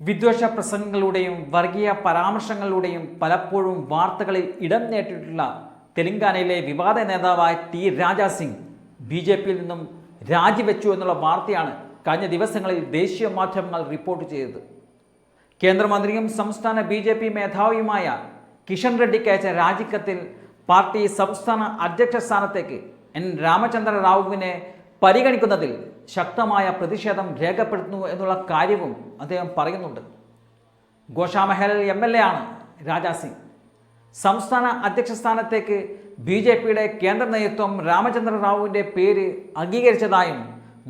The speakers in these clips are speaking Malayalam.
വിദ്വേഷ പ്രസംഗങ്ങളുടെയും വർഗീയ പരാമർശങ്ങളുടെയും പലപ്പോഴും വാർത്തകളിൽ ഇടം നേടിയിട്ടുള്ള തെലങ്കാനയിലെ വിവാദ നേതാവായ T Raja Singh B J പിയിൽ നിന്നും രാജിവെച്ചു എന്നുള്ള വാർത്തയാണ് കഴിഞ്ഞ ദിവസങ്ങളിൽ ദേശീയ മാധ്യമങ്ങൾ റിപ്പോർട്ട് ചെയ്തത്. കേന്ദ്രമന്ത്രിയും സംസ്ഥാന ബി ജെ പി മേധാവിയുമായ കിഷൻ റെഡ്ഡിക്ക് അയച്ച രാജിക്കത്തിൽ പാർട്ടി സംസ്ഥാന അധ്യക്ഷ സ്ഥാനത്തേക്ക് എൻ രാമചന്ദ്ര റാവുവിനെ പരിഗണിക്കുന്നതിൽ ശക്തമായ പ്രതിഷേധം രേഖപ്പെടുത്തുന്നു എന്നുള്ള കാര്യവും അദ്ദേഹം പറയുന്നുണ്ട്. ഗോഷാമഹൽ എം എൽ എ ആണ് രാജാ സിംഗ്. സംസ്ഥാന അധ്യക്ഷ സ്ഥാനത്തേക്ക് ബി ജെ പിയുടെ കേന്ദ്ര നേതൃത്വം രാമചന്ദ്ര റാവുവിന്റെ പേര് അംഗീകരിച്ചതായും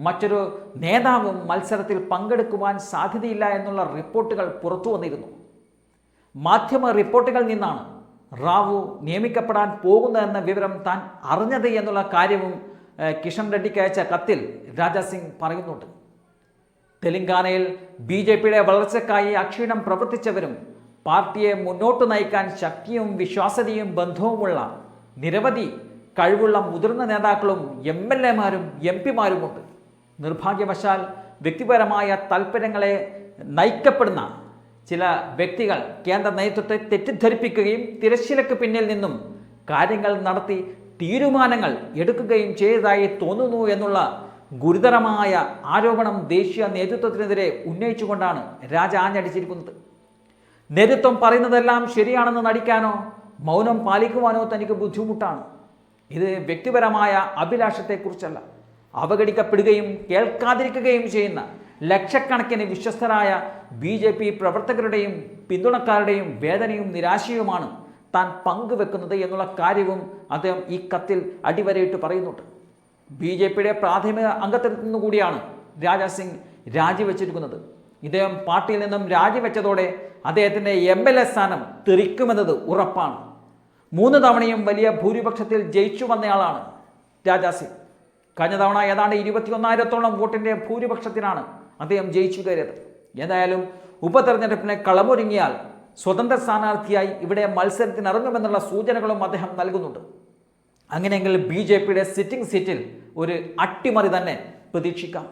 മറ്റൊരു നേതാവും മത്സരത്തിൽ പങ്കെടുക്കുവാൻ സാധ്യതയില്ല എന്നുള്ള റിപ്പോർട്ടുകൾ പുറത്തു വന്നിരുന്നു. മാധ്യമ റിപ്പോർട്ടുകളിൽ നിന്നാണ് റാവു നിയമിക്കപ്പെടാൻ പോകുന്നതെന്ന വിവരം താൻ അറിഞ്ഞത് എന്നുള്ള കാര്യവും കിഷൻ റെഡ്ഡിക്ക് അയച്ച കത്തിൽ രാജാ സിംഗ് പറയുന്നുണ്ട്. തെലങ്കാനയിൽ ബി ജെ പിയുടെ വളർച്ചയ്ക്കായി അക്ഷീണം പ്രവർത്തിച്ചവരും പാർട്ടിയെ മുന്നോട്ട് നയിക്കാൻ ശക്തിയും വിശ്വാസ്യതയും ബന്ധവുമുള്ള നിരവധി കഴിവുള്ള മുതിർന്ന നേതാക്കളും എം എൽ എമാരും എം പിമാരുമുണ്ട്. നിർഭാഗ്യവശാൽ വ്യക്തിപരമായ താൽപ്പര്യങ്ങളെ നയിക്കപ്പെടുന്ന ചില വ്യക്തികൾ കേന്ദ്ര നേതൃത്വത്തെ തെറ്റിദ്ധരിപ്പിക്കുകയും തിരശ്ശീലക്ക് പിന്നിൽ നിന്നും കാര്യങ്ങൾ നടത്തി തീരുമാനങ്ങൾ എടുക്കുകയും ചെയ്തതായി തോന്നുന്നു എന്നുള്ള ഗുരുതരമായ ആരോപണം ദേശീയ നേതൃത്വത്തിനെതിരെ ഉന്നയിച്ചുകൊണ്ടാണ് രാജ ആഞ്ഞടിച്ചിരിക്കുന്നത്. നേതൃത്വം പറയുന്നതെല്ലാം ശരിയാണെന്ന് നടിക്കാനോ മൗനം പാലിക്കുവാനോ തനിക്ക് ബുദ്ധിമുട്ടാണ്. ഇത് വ്യക്തിപരമായ അഭിലാഷത്തെക്കുറിച്ചല്ല. അവഗണിക്കപ്പെടുകയും കേൾക്കാതിരിക്കുകയും ചെയ്യുന്ന ലക്ഷക്കണക്കിന് വിശ്വസ്തരായ ബി പ്രവർത്തകരുടെയും പിന്തുണക്കാരുടെയും വേദനയും നിരാശയുമാണ് താൻ പങ്കുവെക്കുന്നത് എന്നുള്ള കാര്യവും അദ്ദേഹം ഈ കത്തിൽ അടിവരയിട്ട് പറയുന്നുണ്ട്. ബി ജെ പിയുടെ പ്രാഥമിക അംഗത്തിൽ നിന്നുകൂടിയാണ് രാജാ സിംഗ് രാജിവെച്ചിരിക്കുന്നത്. ഇദ്ദേഹം പാർട്ടിയിൽ നിന്നും രാജിവെച്ചതോടെ അദ്ദേഹത്തിന്റെ എം എൽ എ സ്ഥാനം തെറിക്കുമെന്നത് ഉറപ്പാണ്. മൂന്ന് തവണയും വലിയ ഭൂരിപക്ഷത്തിൽ ജയിച്ചു വന്നയാളാണ് രാജാ സിംഗ്. കഴിഞ്ഞ തവണ ഏതാണ്ട് ഇരുപത്തിയൊന്നായിരത്തോളം വോട്ടിന്റെ ഭൂരിപക്ഷത്തിനാണ് അദ്ദേഹം ജയിച്ചു കയറിയത്. ഏതായാലും ഉപതെരഞ്ഞെടുപ്പിനെ കളമൊരുങ്ങിയാൽ സ്വതന്ത്ര സ്ഥാനാർത്ഥിയായി ഇവിടെ മത്സരത്തിനിറങ്ങുമെന്നുള്ള സൂചനകളും അദ്ദേഹം നൽകുന്നുണ്ട്. അങ്ങനെയെങ്കിൽ ബി ജെ പിയുടെ സിറ്റിംഗ് സീറ്റിൽ ഒരു അട്ടിമറി തന്നെ പ്രതീക്ഷിക്കാം.